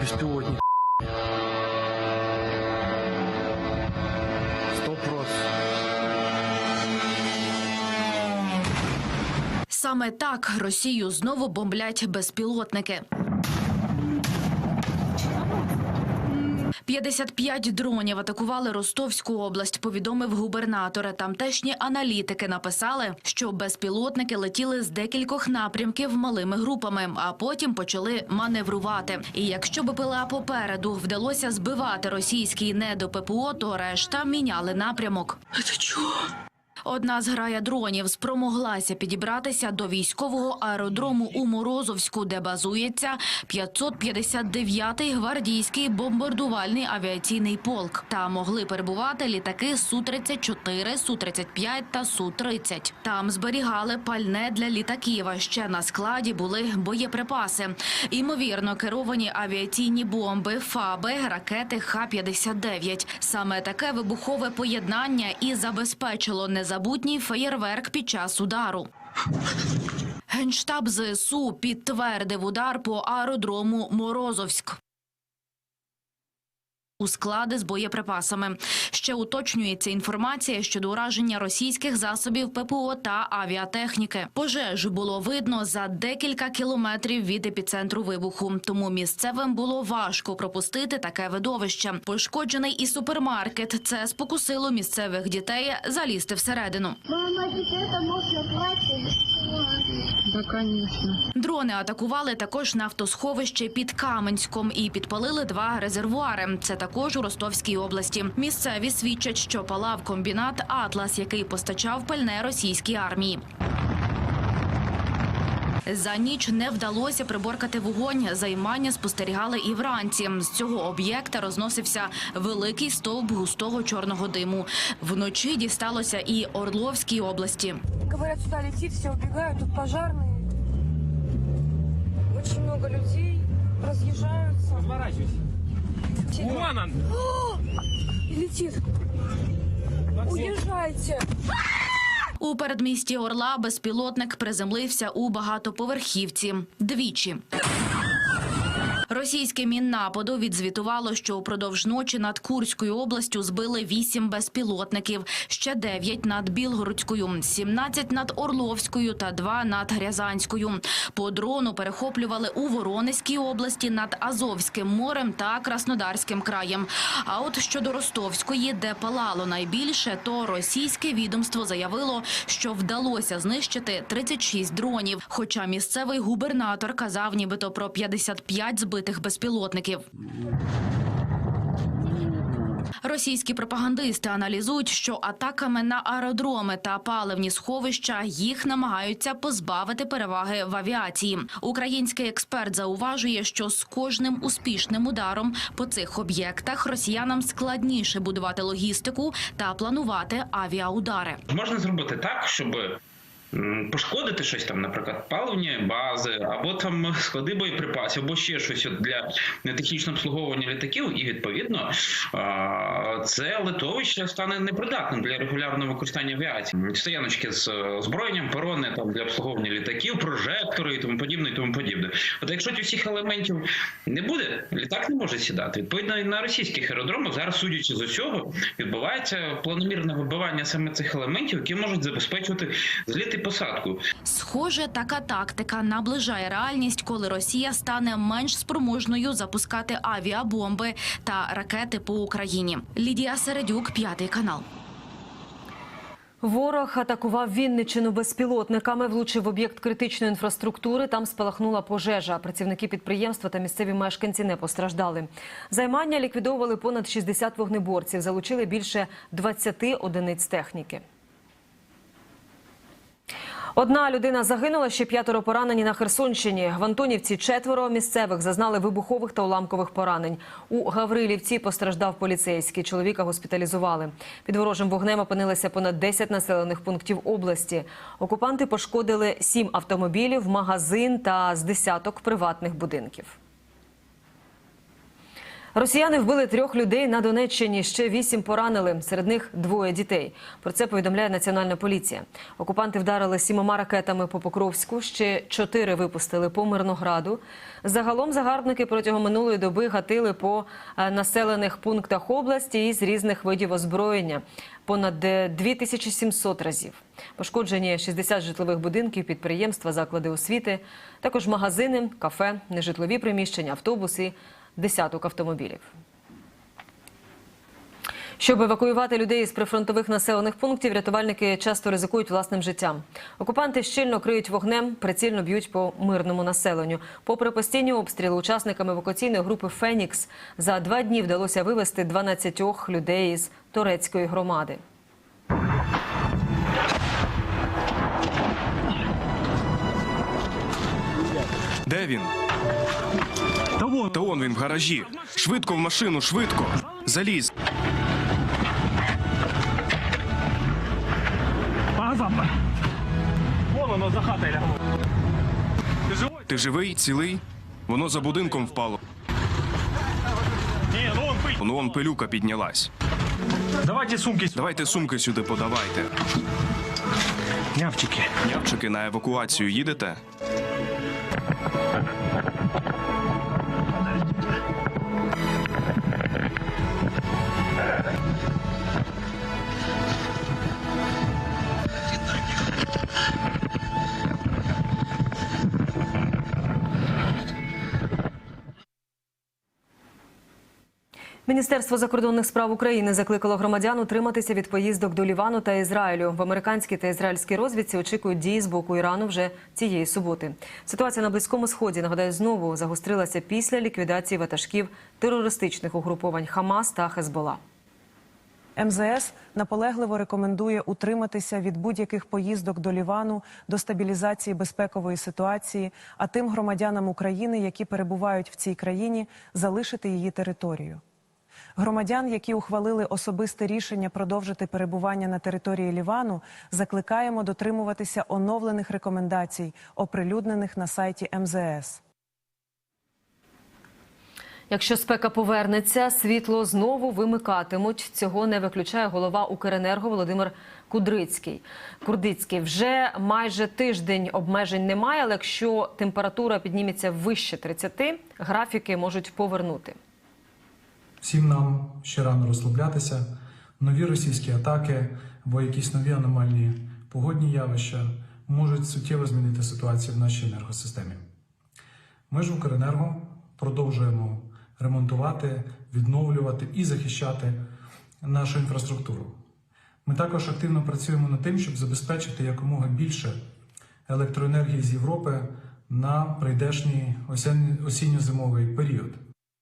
беспилотник. Саме так Росію знову бомблять безпілотники. 55 дронів атакували Ростовську область. Повідомив губернатор. Тамтешні аналітики написали, що безпілотники летіли з декількох напрямків малими групами, а потім почали маневрувати. І якщо БПЛА попереду вдалося збивати російський недо ППО, то решта міняли напрямок. Це чого? Одна зграя дронів спромоглася підібратися до військового аеродрому у Морозовську, де базується 559-й гвардійський бомбардувальний авіаційний полк. Та могли перебувати літаки Су-34, Су-35 та Су-30. Там зберігали пальне для літаків. А ще на складі були боєприпаси. Імовірно, керовані авіаційні бомби, фаби, ракети Х-59. Саме таке вибухове поєднання і забезпечило незабутній феєрверк під час удару. Генштаб ЗСУ підтвердив удар по аеродрому Морозовськ. У склади з боєприпасами ще уточнюється інформація щодо ураження російських засобів ППО та авіатехніки. Пожежу було видно за декілька кілометрів від епіцентру вибуху, тому місцевим було важко пропустити таке видовище. Пошкоджений і супермаркет. Це спокусило місцевих дітей залізти всередину. Мама, теперь это можно платить Да, конечно. Дрони атакували також нафтосховище під Каменськом і підпалили два резервуари. Це також у Ростовській області. Місцеві свідчать, що палав комбінат Атлас, який постачав пальне російській армії. За ніч не вдалося приборкати вогонь. Займання спостерігали і вранці. З цього об'єкта розносився великий стовп густого чорного диму. Вночі дісталося і Орловській області. Говорят, сюда летит, все убегают, тут пожарные. Очень много людей. Разворачивайся. Вон он! Летит. Уезжайте. У передмісті Орла безпілотник приземлився у багатоповерхівці двічі. Російське міннападу відзвітувало, що упродовж ночі над Курською областю збили вісім безпілотників, ще дев'ять над Білгородською, 17 над Орловською та два над Рязанською. По дрону перехоплювали у Воронезькій області над Азовським морем та Краснодарським краєм. А от щодо Ростовської, де палало найбільше, то російське відомство заявило, що вдалося знищити 36 дронів. Хоча місцевий губернатор казав, нібито про 55 збитих безпілотників. Російські пропагандисти аналізують, що атаками на аеродроми та паливні сховища їх намагаються позбавити переваги в авіації. Український експерт зауважує, що з кожним успішним ударом по цих об'єктах росіянам складніше будувати логістику та планувати авіаудари. Можна зробити так, щоб пошкодити щось там, наприклад, паливні бази, або там склади боєприпасів, або ще щось для технічного обслуговування літаків, і відповідно це литовище стане непридатним для регулярного використання авіації. Стояночки з е, озброєнням, перони там для обслуговування літаків, прожектори і тому подібне, і тому подібне. От якщо цих всіх елементів не буде, літак не може сідати. Відповідно, і на російських аеродромах зараз, судячи з усього, відбувається планомірне вибивання саме цих елементів, які можуть забезпечувати зліт посадку. Схоже, така тактика наближає реальність, коли Росія стане менш спроможною запускати авіабомби та ракети по Україні. Лідія Середюк, п'ятий канал. Ворог атакував Вінниччину безпілотниками, влучив об'єкт критичної інфраструктури. Там спалахнула пожежа. Працівники підприємства та місцеві мешканці не постраждали. Займання ліквідовували понад 60 вогнеборців, залучили більше 20 одиниць техніки. Одна людина загинула, ще п'ятеро поранені на Херсонщині. В Антонівці четверо місцевих зазнали вибухових та уламкових поранень. У Гаврилівці постраждав поліцейський. Чоловіка госпіталізували. Під ворожим вогнем опинилися понад 10 населених пунктів області. Окупанти пошкодили сім автомобілів, магазин та з десяток приватних будинків. Росіяни вбили трьох людей на Донеччині. Ще вісім поранили. Серед них двоє дітей. Про це повідомляє національна поліція. Окупанти вдарили сімома ракетами по Покровську. Ще чотири випустили по Мирнограду. Загалом загарбники протягом минулої доби гатили по е, населених пунктах області із різних видів озброєння. Понад е, 2700 разів. Пошкоджені 60 житлових будинків, підприємства, заклади освіти, також магазини, кафе, нежитлові приміщення, автобуси, десяток автомобілів. Щоб евакуювати людей з прифронтових населених пунктів, рятувальники часто ризикують власним життям. Окупанти щільно криють вогнем, прицільно б'ють по мирному населенню. Попри постійні обстріли, учасникам евакуаційної групи Фенікс за два дні вдалося вивезти 12 людей із турецької громади. Де він? Та вон він в гаражі. Швидко в машину, швидко. Погазапа. Вон воно за хатою лягло. Ти живий, цілий? Воно за будинком впало. Ні, ну он пить. Ну он пилюка піднялась. Давайте сумки сюди. Давайте сумки сюди подавайте. Нявчики. Нявчики на евакуацію їдете? Міністерство закордонних справ України закликало громадян утриматися від поїздок до Лівану та Ізраїлю. В американській та ізраїльській розвідці очікують дії з боку Ірану вже цієї суботи. Ситуація на близькому сході нагадаю знову загострилася після ліквідації ватажків терористичних угруповань Хамас та Хезбола. МЗС наполегливо рекомендує утриматися від будь-яких поїздок до Лівану до стабілізації безпекової ситуації, а тим громадянам України, які перебувають в цій країні, залишити її територію. Громадян, які ухвалили особисте рішення продовжити перебування на території Лівану, закликаємо дотримуватися оновлених рекомендацій, оприлюднених на сайті МЗС. Якщо спека повернеться, світло знову вимикатимуть. Цього не виключає голова Укренерго Володимир Кудрицький. Курдицький вже майже тиждень обмежень немає, але якщо температура підніметься вище 30, графіки можуть повернути. Всім нам ще рано розслаблятися. Нові російські атаки або якісь нові аномальні погодні явища можуть суттєво змінити ситуацію в нашій енергосистемі. Ми ж Укренерго продовжуємо ремонтувати, відновлювати і захищати нашу інфраструктуру. Ми також активно працюємо над тим, щоб забезпечити якомога більше електроенергії з Європи на прийдешній осінньо-зимовий період.